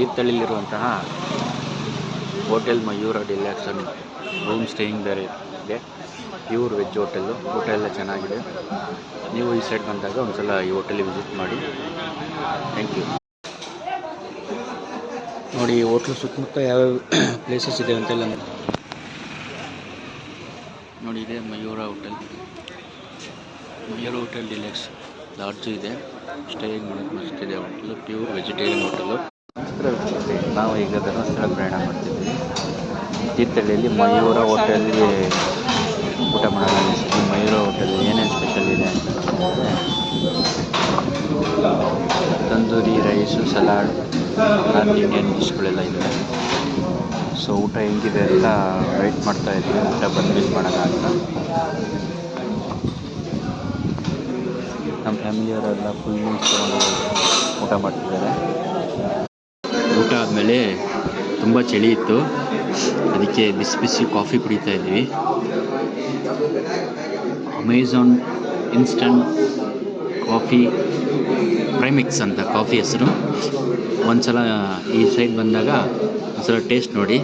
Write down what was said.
ತೀರ್ಥಹಳ್ಳಿಲಿರುವಂತಹ hotel Mayura deluxe room staying ಬೇರೆ ಇದೆ pure veg hotel ಊಟ ಎಲ್ಲ ಚೆನ್ನಾಗಿದೆ. ನೀವು ಈ ಸೈಡ್ ಬಂದಾಗ ಒಂದ್ಸಲ ಈ ಹೋಟೆಲಿಗೆ ವಿಸಿಟ್ ಮಾಡಿ. ಥ್ಯಾಂಕ್ ಯು ನೋಡಿ, ಈ ಹೋಟ್ಲು ಸುತ್ತಮುತ್ತ ಯಾವ್ಯಾವ ಪ್ಲೇಸಸ್ ಇದೆ ಅಂತೆಲ್ಲ ನೋಡಿ. ಇದೆ Mayura hotel Mayura hotel deluxe lodge ಇದೆ. ಸ್ಟೇಯಿಂಗ್ ಮಾಡೋಕ್ಕೆ ಮಸ್ತಿದೆ ಹೋಟೆಲ್ ಪ್ಯೂರ್ ವೆಜಿಟೇರಿಯನ್ ಹೋಟೆಲು ನಾವು ಈಗ ಧರ್ಮಸ್ಥಳ ಪ್ರಯಾಣ ಮಾಡ್ತಿದ್ವಿ ತೀರ್ಥಹಳ್ಳಿಯಲ್ಲಿ ಮಯೂರ ಹೋಟೆಲ್ಗೆ ಊಟ ಮಾಡೋಣ ಮಯೂರ ಹೋಟೆಲ್ ಏನೇನು ಸ್ಪೆಷಲ್ ಇದೆ ಅಂತ tandoori rice, salad north Indian ಡಿಶ್ಗಳೆಲ್ಲ ಇದೆ ಸೊ ಊಟ ಹೆಂಗಿದೆ ಅಂತ ವೆಯ್ಟ್ ಮಾಡ್ತಾ ಇದ್ದೀವಿ. ಊಟ ಬಂದ್ಮೇಲೆ ಮಾಡೋಣ ಅಂತ. ನಮ್ಮ ಫ್ಯಾಮಿಲಿಯವರೆಲ್ಲ ಫುಲ್ ಊಟ ಮಾಡ್ತಿದ್ದಾರೆ. ಆದಮೇಲೆ ತುಂಬ ಚಳಿ ಇತ್ತು. ಅದಕ್ಕೆ ಬಿಸಿ ಬಿಸಿ ಕಾಫಿ ಕುಡಿತಾ ಇದ್ವಿ. ಅಮೆಝಾನ್ ಇನ್ಸ್ಟಂಟ್ ಕಾಫಿ ಪ್ರೈಮಿಕ್ಸ್ ಅಂತ ಕಾಫಿ ಹೆಸರು. ಒಂದು ಸಲ ಈ ಸೈಡ್ ಬಂದಾಗ ಒಂದು ಸಲ ಟೇಸ್ಟ್ ನೋಡಿ.